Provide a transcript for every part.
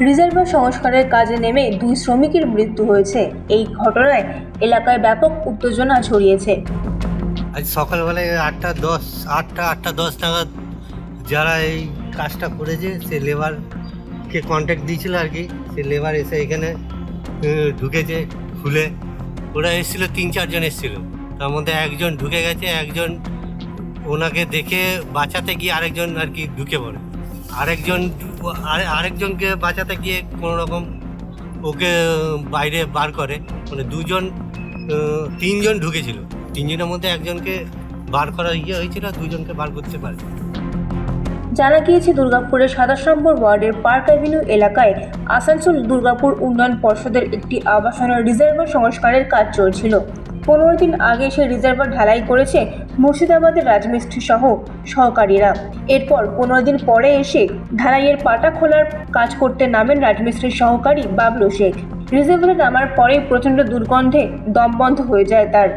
Reservoir সংস্কারের কাজে নেমে দুই শ্রমিকের মৃত্যু হয়েছে। এই ঘটনায় এলাকায় ব্যাপক উত্তেজনা ছড়িয়েছে। আজ সকালবেলায় আটটা দশ, আটটা আটটা দশ নাগাদ যারা এই কাজটা করেছে, সে লেবারকে কন্ট্যাক্ট দিয়েছিল আর কি। সে লেবার এসে এখানে ঢুকেছে খুলে। ওরা এসেছিল, তিন, চারজন এসেছিল। তার মধ্যে একজন ঢুকে গেছে, একজন ওনাকে দেখে বাঁচাতে গিয়ে আরেকজন আর কি ঢুকে পড়ে। আরেকজন আরে- আরেকজনকে বাঁচাতে গিয়ে কোনো রকম ওকে বাইরে বার করে মানে দুজন তিনজন ঢুকেছিল। তিনজনের মধ্যে একজনকে বার করা ইয়ে হয়েছিল দুজনকে বার করতে পারে। জানা গিয়েছে, দুর্গাপুরের সাতাশ ওয়ার্ডের পার্ক অ্যাভিনিউ এলাকায় আসানসোল দুর্গাপুর উন্নয়ন পর্ষদের একটি আবাসনের রিজার্ভার সংস্কারের কাজ চলছিল। পনেরো দিন আগে সে রিজার্ভার ঢালাই করেছে মুর্শিদাবাদের রাজমিস্ত্রি সহ সহকারীরা। এরপর পনেরো দিন পরে এসে ঢালাইয়ের পাটা খোলার কাজ করতে নামেন রাজমিস্ত্রির সহকারী বাবলু শেখ। রিজার্ভারে নামার পরেই প্রচণ্ড দুর্গন্ধে দম বন্ধ হয়ে যায় তার।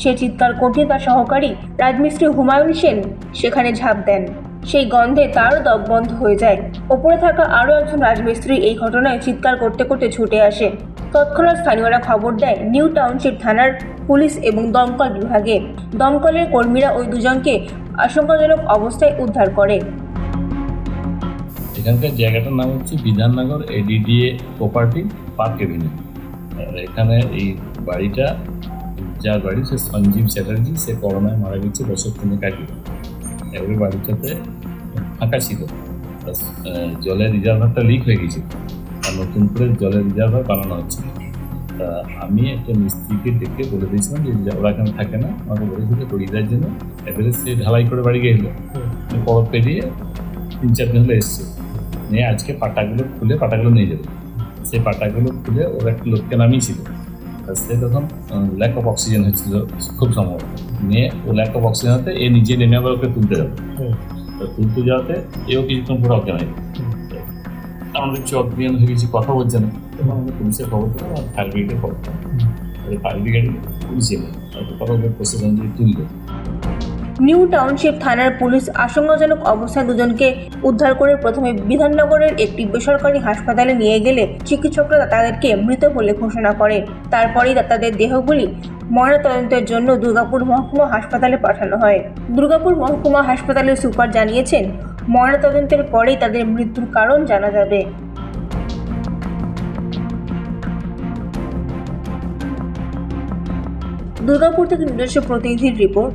সে চিৎকার করতে তার সহকারী রাজমিস্ত্রি হুমায়ুন সেন সেখানে ঝাঁপ দেন। সেই গন্ধে তারও দম বন্ধ হয়ে যায়। ওপরে থাকা আরও একজন রাজমিস্ত্রি এই ঘটনায় চিৎকার করতে করতে ছুটে আসে। তৎক্ষণাৎ স্থানীয়রা খবর দেয়, নিউ টাউনশিপ থানার পুলিশ এবং দমকল বিভাগে। দমকলের কর্মীরা ওই দুজনকে আশঙ্কাজনক অবস্থায় উদ্ধার করে। এখানকার জায়গাটার নাম হচ্ছে Bidhannagar ADDA property park avenue. এখানে এই বাড়িটা, যার বাড়ি সে সঞ্জীব চ্যাটার্জি, সে করোনায় মারা গেছে বছর তিনেক আগে। এবারে বাড়িটাতে ফাঁকা ছিল। জলের রিজার্ভারটা লিক হয়ে গেছে। নতুন করে জলের রিজার্ভার বানানো হচ্ছে। তা আমি একটা মিস্ত্রিকে ডেকে বলে দিয়েছিলাম যে ওরা এখানে থাকে না। আমাকে বলেছিল করিয়ে দেওয়ার জন্য। এবারে সে ঢালাই করে বাড়ি গেলো পর পেরিয়ে তিন চার দিন হলো এসছে। নিয়ে আজকে পাটাগুলো খুলে পাটাগুলো নিয়ে যাবে। সেই পাটাগুলো খুলে ওর একটা লোককে নামিয়েছিল সে তখন ল্যাক অফ অক্সিজেন হচ্ছিল খুব সম্ভবত। নিয়ে ও ল্যাক অফ অক্সিজেন হতে এ নিজে নেমে আবার ওকে তুলতে যাবে। তো তুলতে যাওয়াতে এও কিছুক্ষণ পুরো অজ্ঞান হয়ে আমাদের চোখ দিয়ে হয়ে গেছি, কথা বলছে না। এবং আমাদের পুলিশের খবর পেলাম আর ফায়ার ব্রিগেডের খবর পেলাম। ফায়ার ব্রিগেড পুলিশ এলো তারপর কথা বলে প্রশাসন দিয়ে তুললো। নিউ টাউনশিপ থানার পুলিশ আশঙ্কাজনক অবস্থায় দুজনকে উদ্ধার করে প্রথমে বিধাননগরের একটি বেসরকারি হাসপাতালে নিয়ে গেলে চিকিৎসকরা তাদেরকে মৃত বলে ঘোষণা করে। তারপরেই তাদের দেহগুলি ময়নাতদন্তের জন্য দুর্গাপুর মহকুমা হাসপাতালে পাঠানো হয়। দুর্গাপুর মহকুমা হাসপাতালের সুপার জানিয়েছেন, ময়নাতদন্তের পরেই তাদের মৃত্যুর কারণ জানা যাবে। দুর্গাপুর থেকে নিজস্ব প্রতিনিধির রিপোর্ট